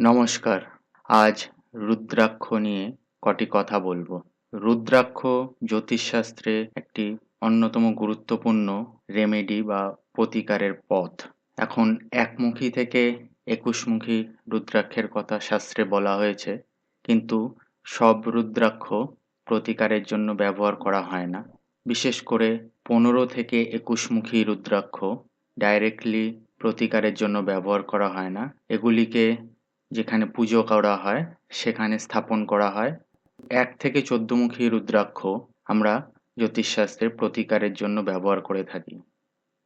নমস্কার। আজ রুদ্রাক্ষ নিয়ে কটি কথা বলব। রুদ্রাক্ষ জ্যোতিষশাস্ত্রে একটি অন্যতম গুরুত্বপূর্ণ রেমেডি বা প্রতিকারের পথ। এখন একমুখী থেকে একুশমুখী রুদ্রাক্ষের কথা শাস্ত্রে বলা হয়েছে, কিন্তু সব রুদ্রাক্ষ প্রতিকারের জন্য ব্যবহার করা হয় না। বিশেষ করে পনেরো থেকে একুশমুখী রুদ্রাক্ষ ডাইরেক্টলি প্রতিকারের জন্য ব্যবহার করা হয় না। এগুলিকে যেখানে পুজো করা হয়, সেখানে স্থাপন করা হয়। এক থেকে চোদ্দমুখী রুদ্রাক্ষ আমরা জ্যোতিষশাস্ত্রের প্রতিকারের জন্য ব্যবহার করে থাকি।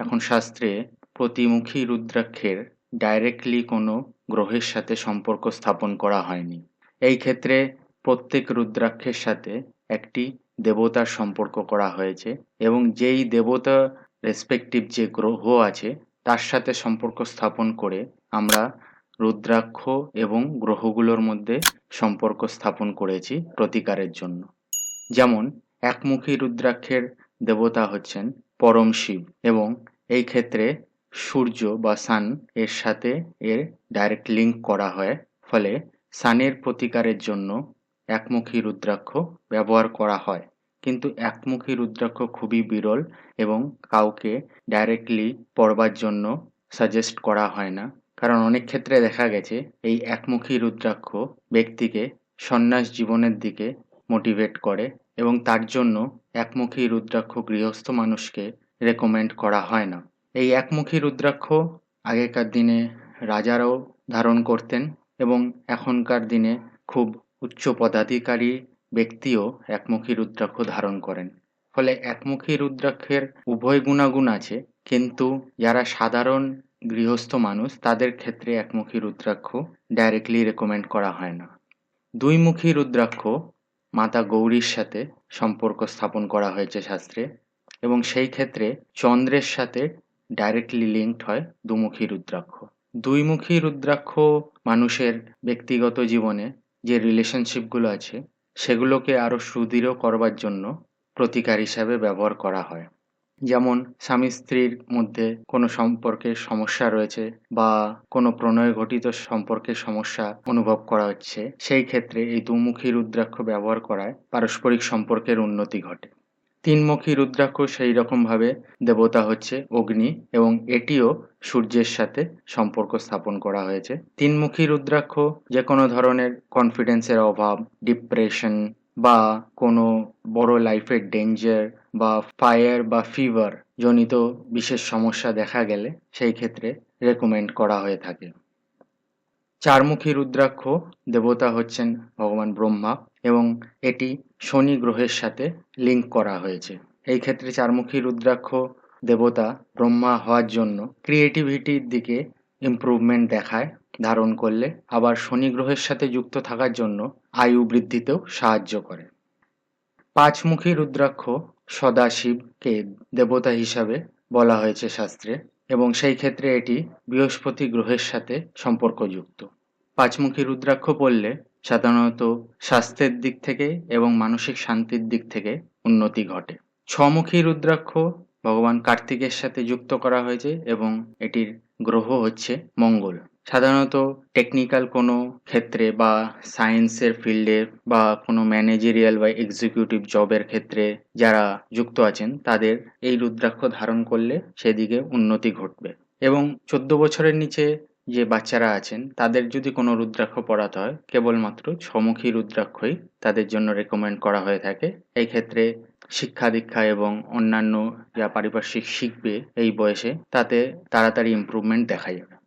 এখন শাস্ত্রে প্রতিমুখী রুদ্রাক্ষের ডাইরেক্টলি কোনো গ্রহের সাথে সম্পর্ক স্থাপন করা হয়নি। এই ক্ষেত্রে প্রত্যেক রুদ্রাক্ষের সাথে একটি দেবতার সম্পর্ক করা হয়েছে এবং যেই দেবতা রেসপেক্টিভ যে গ্রহ আছে, তার সাথে সম্পর্ক স্থাপন করে আমরা রুদ্রাক্ষ এবং গ্রহগুলোর মধ্যে সম্পর্ক স্থাপন করেছি প্রতিকারের জন্য। যেমন, একমুখী রুদ্রাক্ষের দেবতা হচ্ছেন পরম শিব এবং এই ক্ষেত্রে সূর্য বা সান এর সাথে এর ডাইরেক্ট লিঙ্ক করা হয়। ফলে সানের প্রতিকারের জন্য একমুখী রুদ্রাক্ষ ব্যবহার করা হয়। কিন্তু একমুখী রুদ্রাক্ষ খুবই বিরল এবং কাউকে ডাইরেক্টলি পড়বার জন্য সাজেস্ট করা হয় না। কারণ অনেক ক্ষেত্রে দেখা গেছে, এই একমুখী রুদ্রাক্ষ ব্যক্তিকে সন্ন্যাস জীবনের দিকে মোটিভেট করে এবং তার জন্য একমুখী রুদ্রাক্ষ গৃহস্থ মানুষকে রেকমেন্ড করা হয় না। এই একমুখী রুদ্রাক্ষ আগেকার দিনে রাজারাও ধারণ করতেন এবং এখনকার দিনে খুব উচ্চ পদাধিকারী ব্যক্তিও একমুখী রুদ্রাক্ষ ধারণ করেন। ফলে একমুখী রুদ্রাক্ষের উভয় গুণাগুণ আছে, কিন্তু যারা সাধারণ গৃহস্থ মানুষ তাদের ক্ষেত্রে একমুখী রুদ্রাক্ষ ডাইরেক্টলি রেকমেন্ড করা হয় না। দুইমুখী রুদ্রাক্ষ মাতা গৌরীর সাথে সম্পর্ক স্থাপন করা হয়েছে শাস্ত্রে এবং সেই ক্ষেত্রে চন্দ্রের সাথে ডাইরেক্টলি লিঙ্কড হয় দুমুখী রুদ্রাক্ষ। দুইমুখী রুদ্রাক্ষ মানুষের ব্যক্তিগত জীবনে যে রিলেশনশিপগুলো আছে, সেগুলোকে আরও সুদৃঢ় করবার জন্য প্রতিকার হিসাবে ব্যবহার করা হয়। যেমন স্বামী স্ত্রীর মধ্যে কোনো সম্পর্কের সমস্যা রয়েছে বা কোনো প্রণয় ঘটিত সম্পর্কের সমস্যা অনুভব করা হচ্ছে, সেই ক্ষেত্রে এই দুমুখী রুদ্রাক্ষ ব্যবহার করায় পারস্পরিক সম্পর্কের উন্নতি ঘটে। তিনমুখী রুদ্রাক্ষ সেই রকমভাবে দেবতা হচ্ছে অগ্নি এবং এটিও সূর্যের সাথে সম্পর্ক স্থাপন করা হয়েছে। তিনমুখী রুদ্রাক্ষ যে কোনো ধরনের কনফিডেন্সের অভাব ডিপ্রেশন বা কোনো বড় লাইফের ডেঞ্জার বা ফায়ার বা ফিভার জনিত বিশেষ সমস্যা দেখা গেলে সেই ক্ষেত্রে রেকমেন্ড করা হয়ে থাকে। চারমুখী রুদ্রাক্ষ দেবতা হচ্ছেন ভগবান ব্রহ্মা এবং এটি শনি গ্রহের সাথে লিঙ্ক করা হয়েছে। এই ক্ষেত্রে চারমুখী রুদ্রাক্ষ দেবতা ব্রহ্মা হওয়ার জন্য ক্রিয়েটিভিটির দিকে ইম্প্রুভমেন্ট দেখায় ধারণ করলে আবার শনি গ্রহের সাথে যুক্ত থাকার জন্য আয়ু বৃদ্ধিতেও সাহায্য করে। পাঁচমুখী রুদ্রাক্ষ সদাশিবকে দেবতা হিসাবে বলা হয়েছে শাস্ত্রে এবং সেই ক্ষেত্রে এটি বৃহস্পতি গ্রহের সাথে সম্পর্কযুক্ত। পাঁচমুখী রুদ্রাক্ষ পড়লে সাধারণত স্বাস্থ্যের দিক থেকে এবং মানসিক শান্তির দিক থেকে উন্নতি ঘটে। ছমুখী রুদ্রাক্ষ ভগবান কার্তিকের সাথে যুক্ত করা হয়েছে এবং এটির গ্রহ হচ্ছে মঙ্গল। সাধারণত টেকনিক্যাল কোনো ক্ষেত্রে বা সায়েন্সের ফিল্ডে বা কোনো ম্যানেজেরিয়াল বা এক্সিকিউটিভ জবের ক্ষেত্রে যারা যুক্ত আছেন, তাদের এই রুদ্রাক্ষ ধারণ করলে সেদিকে উন্নতি ঘটবে। এবং চোদ্দ বছরের নিচে যে বাচ্চারা আছেন, তাদের যদি কোনো রুদ্রাক্ষ পড়াতে হয়, কেবলমাত্র ছমুখী রুদ্রাক্ষই তাদের জন্য রেকমেন্ড করা হয়ে থাকে। এই ক্ষেত্রে শিক্ষা দীক্ষা এবং অন্যান্য যা পারিপার্শ্বিক শিখবে এই বয়সে, তাতে তাড়াতাড়ি ইম্প্রুভমেন্ট দেখা যাবে।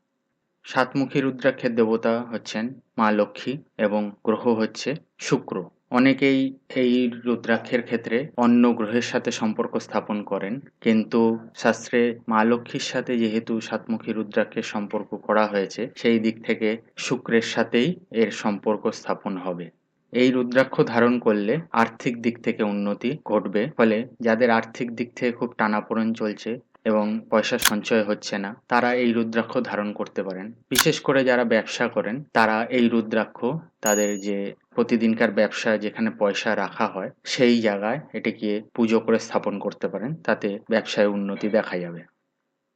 সাতমুখী রুদ্রাক্ষের দেবতা হচ্ছেন মা লক্ষ্মী এবং গ্রহ হচ্ছে শুক্র। অনেকেই এই রুদ্রাক্ষের ক্ষেত্রে অন্য গ্রহের সাথে সম্পর্ক স্থাপন করেন, কিন্তু শাস্ত্রে মা লক্ষ্মীর সাথে যেহেতু সাতমুখী রুদ্রাক্ষের সম্পর্ক করা হয়েছে, সেই দিক থেকে শুক্রের সাথেই এর সম্পর্ক স্থাপন হবে। এই রুদ্রাক্ষ ধারণ করলে আর্থিক দিক থেকে উন্নতি ঘটবে, ফলে যাদের আর্থিক দিক থেকে খুব টানাপোড়েন চলছে এবং পয়সা সঞ্চয় হচ্ছে না, তারা এই রুদ্রাক্ষ ধারণ করতে পারেন। বিশেষ করে যারা ব্যবসা করেন, তারা এই রুদ্রাক্ষ, তাদের যে প্রতিদিনকার ব্যবসা যেখানে পয়সা রাখা হয়, সেই জায়গায় এটিকে পুজো করে স্থাপন করতে পারেন, তাতে ব্যবসায় উন্নতি দেখা যাবে।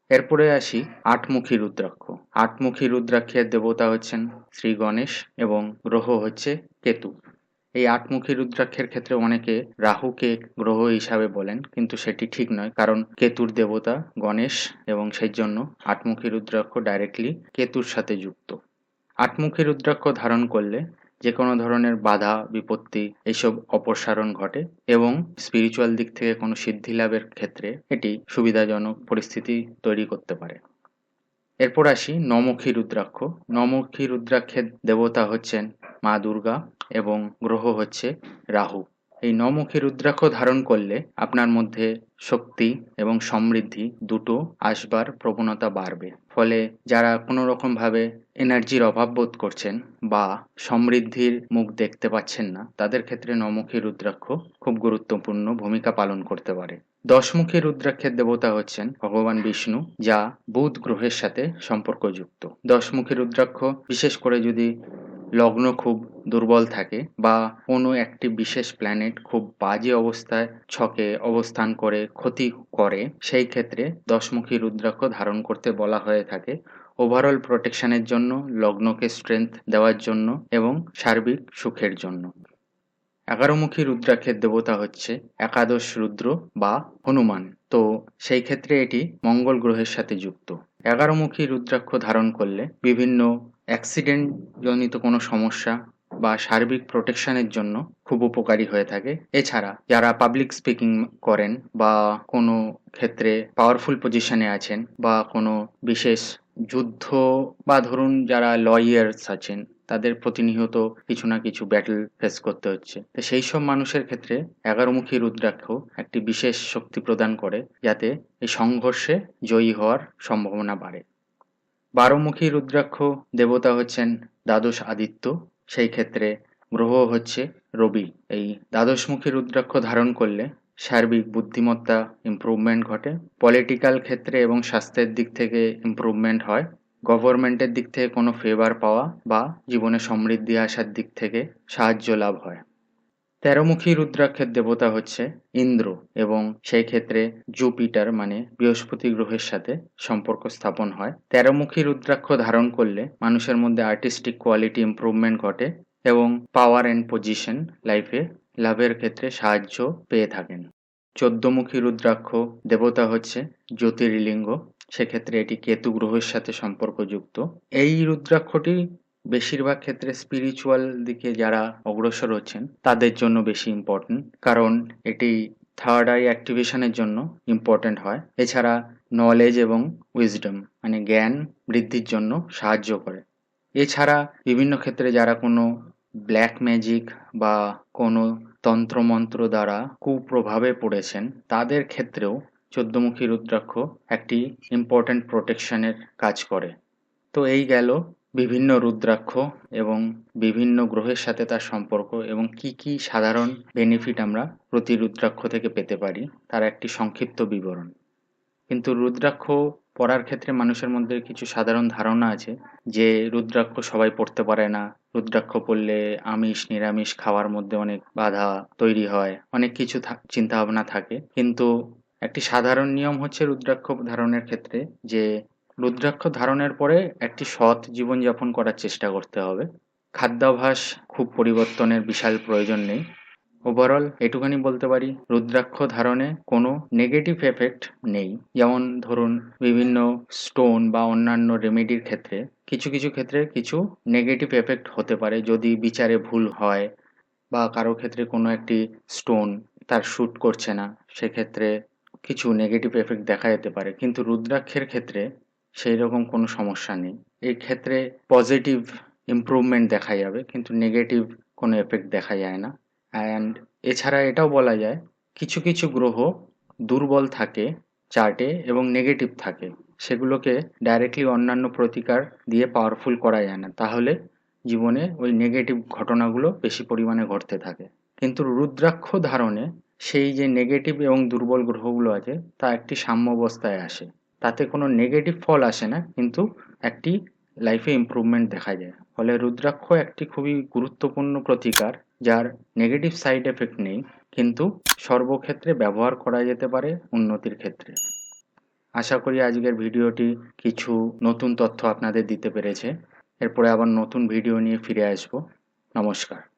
এরপরে আসি আটমুখী রুদ্রাক্ষ। আটমুখী রুদ্রাক্ষের দেবতা হচ্ছেন শ্রী গণেশ এবং গ্রহ হচ্ছে কেতু। এই আটমুখী রুদ্রাক্ষের ক্ষেত্রে অনেকে রাহুকে গ্রহ হিসাবে বলেন, কিন্তু সেটি ঠিক নয়, কারণ কেতুর দেবতা গণেশ এবং সেই জন্য আটমুখী রুদ্রাক্ষ ডাইরেক্টলি কেতুর সাথে যুক্ত। আটমুখী রুদ্রাক্ষ ধারণ করলে যে কোনো ধরনের বাধা, বিপত্তি এইসব অপসারণ ঘটে এবং স্পিরিচুয়াল দিক থেকে কোনো সিদ্ধি লাভের ক্ষেত্রে এটি সুবিধাজনক পরিস্থিতি তৈরি করতে পারে। এরপর আসি নমুখী রুদ্রাক্ষ। নমুখী রুদ্রাক্ষের দেবতা হচ্ছেন মা দুর্গা এবং গ্রহ হচ্ছে রাহু। এই নমুখী রুদ্রাক্ষ ধারণ করলে আপনার মধ্যে শক্তি এবং সমৃদ্ধি দুটো আসবার প্রবণতা বাড়বে। ফলে যারা কোনো রকমভাবে এনার্জির অভাব বোধ করছেন বা সমৃদ্ধির মুখ দেখতে পাচ্ছেন না, তাদের ক্ষেত্রে নমুখী রুদ্রাক্ষ খুব গুরুত্বপূর্ণ ভূমিকা পালন করতে পারে। দশমুখী রুদ্রাক্ষের দেবতা হচ্ছেন ভগবান বিষ্ণু, যা বুধ গ্রহের সাথে সম্পর্কযুক্ত। দশমুখী রুদ্রাক্ষ, বিশেষ করে যদি লগ্ন খুব দুর্বল থাকে বা কোনো একটি বিশেষ প্ল্যানেট খুব বাজে অবস্থায় ছকে অবস্থান করে ক্ষতি করে, সেই ক্ষেত্রে দশমুখী রুদ্রাক্ষ ধারণ করতে বলা হয়ে থাকে। ওভারঅল প্রোটেকশনের জন্য, লগ্নকে স্ট্রেংথ দেওয়ার জন্য এবং সার্বিক সুখের জন্য। এগারোমুখী রুদ্রাক্ষের দেবতা হচ্ছে একাদশ রুদ্র বা হনুমান। তো সেই ক্ষেত্রে এটি মঙ্গল গ্রহের সাথে যুক্ত। এগারোমুখী রুদ্রাক্ষ ধারণ করলে বিভিন্ন অ্যাক্সিডেন্ট জনিত কোনো সমস্যা বা সার্বিক প্রোটেকশনের জন্য খুব উপকারী হয়ে থাকে। এছাড়া যারা পাবলিক স্পিকিং করেন বা কোনো ক্ষেত্রে পাওয়ারফুল পজিশনে আছেন বা কোনো বিশেষ যুদ্ধ বা ধরুন যারা লয়ার্স আছেন, তাদের প্রতিনিয়ত কিছু না কিছু ব্যাটল ফেস করতে হচ্ছে। তো সেই সব মানুষের ক্ষেত্রে এগারোমুখী রুদ্রাক্ষ একটি বিশেষ শক্তি প্রদান করে যাতে এই সংঘর্ষে জয়ী হওয়ার সম্ভাবনা বাড়ে। বারোমুখী রুদ্রাক্ষ দেবতা হচ্ছেন দ্বাদশ আদিত্য। সেই ক্ষেত্রে গ্রহ হচ্ছে রবি। এই দ্বাদশমুখী রুদ্রাক্ষ ধারণ করলে সার্বিক বুদ্ধিমত্তা ইম্প্রুভমেন্ট ঘটে। পলিটিক্যাল ক্ষেত্রে এবং স্বাস্থ্যের দিক থেকে ইম্প্রুভমেন্ট হয়। গভর্নমেন্টের দিক থেকে কোনো ফেভার পাওয়া বা জীবনে সমৃদ্ধি আসার দিক থেকে সাহায্য লাভ হয়। তেরোমুখী রুদ্রাক্ষের দেবতা হচ্ছে ইন্দ্র এবং সেই ক্ষেত্রে জুপিটার মানে বৃহস্পতি গ্রহের সাথে সম্পর্ক স্থাপন হয়। তেরোমুখী রুদ্রাক্ষ ধারণ করলে মানুষের মধ্যে আর্টিস্টিক কোয়ালিটি ইম্প্রুভমেন্ট ঘটে এবং পাওয়ার অ্যান্ড পজিশন লাইফে লাভের ক্ষেত্রে সাহায্য পেয়ে থাকেন। চোদ্দমুখী রুদ্রাক্ষ দেবতা হচ্ছে জ্যোতির্লিঙ্গ, সেক্ষেত্রে এটি কেতু গ্রহের সাথে সম্পর্কযুক্ত। এই রুদ্রাক্ষটি বেশিরভাগ ক্ষেত্রে স্পিরিচুয়াল দিকে যারা অগ্রসর হচ্ছেন, তাদের জন্য বেশি ইম্পর্টেন্ট কারণ এটি থার্ড আই অ্যাক্টিভেশনের জন্য ইম্পর্টেন্ট হয়। এছাড়া নলেজ এবং উইজডম মানে জ্ঞান বৃদ্ধির জন্য সাহায্য করে। এছাড়া বিভিন্ন ক্ষেত্রে যারা কোনো ব্ল্যাক ম্যাজিক বা কোনো তন্ত্রমন্ত্র দ্বারা কুপ্রভাবে পড়েছেন, তাদের ক্ষেত্রেও চোদ্দমুখী রুদ্রাক্ষ একটি ইম্পর্ট্যান্ট প্রোটেকশনের কাজ করে। তো এই গেল বিভিন্ন রুদ্রাক্ষ এবং বিভিন্ন গ্রহের সাথে তার সম্পর্ক এবং কি কি সাধারণ বেনিফিট আমরা প্রতি রুদ্রাক্ষ থেকে পেতে পারি, তার একটি সংক্ষিপ্ত বিবরণ। কিন্তু রুদ্রাক্ষ পড়ার ক্ষেত্রে মানুষের মধ্যে কিছু সাধারণ ধারণা আছে যে রুদ্রাক্ষ সবাই পড়তে পারে না। রুদ্রাক্ষ পড়লে আমিষ, নিরামিষ খাওয়ার মধ্যে অনেক বাধা তৈরি হয়, অনেক কিছু চিন্তা ভাবনা থাকে। কিন্তু একটি সাধারণ নিয়ম হচ্ছে রুদ্রাক্ষ ধারণের ক্ষেত্রে যে রুদ্রাক্ষ ধারণের পরে একটি সৎ জীবনযাপন করার চেষ্টা করতে হবে। খাদ্যাভ্যাস খুব পরিবর্তনের বিশাল প্রয়োজন নেই। ওভারঅল এটুখানি বলতে পারি, রুদ্রাক্ষ ধারণে কোনো নেগেটিভ এফেক্ট নেই। যেমন ধরুন, বিভিন্ন স্টোন বা অন্যান্য রেমেডির ক্ষেত্রে, কিছু কিছু ক্ষেত্রে কিছু নেগেটিভ এফেক্ট হতে পারে। যদি বিচারে ভুল হয় বা কারও ক্ষেত্রে কোনো একটি স্টোন তার শ্যুট করছে না, সেক্ষেত্রে কিছু নেগেটিভ এফেক্ট দেখা যেতে পারে। কিন্তু রুদ্রাক্ষের ক্ষেত্রে সেই রকম কোনো সমস্যা নেই। এই ক্ষেত্রে পজিটিভ ইম্প্রুভমেন্ট দেখা যাবে, কিন্তু নেগেটিভ কোনো এফেক্ট দেখা যায় না। অ্যান্ড এছাড়া এটাও বলা যায়, কিছু কিছু গ্রহ দুর্বল থাকে চার্টে এবং নেগেটিভ থাকে। সেগুলোকে ডাইরেক্টলি অন্যান্য প্রতিকার দিয়ে পাওয়ারফুল করা যায় না। তাহলে জীবনে ওই নেগেটিভ ঘটনাগুলো বেশি পরিমাণে ঘটতে থাকে। কিন্তু রুদ্রাক্ষ ধারণে সেই যে নেগেটিভ এবং দুর্বল গ্রহগুলো আছে, তা একটি সাম্যাবস্থায় আসে। তাতে কোনো নেগেটিভ ফল আসে না, কিন্তু একটি লাইফে ইম্প্রুভমেন্ট দেখা যায়। ফলে রুদ্রাক্ষ একটি খুবই গুরুত্বপূর্ণ প্রতিকার, যার নেগেটিভ সাইড এফেক্ট নেই, কিন্তু সর্বক্ষেত্রে ব্যবহার করা যেতে পারে উন্নতির ক্ষেত্রে। আশা করি আজকের ভিডিওটি কিছু নতুন তথ্য আপনাদের দিতে পেরেছে। এরপরে আবার নতুন ভিডিও নিয়ে ফিরে আসব। নমস্কার।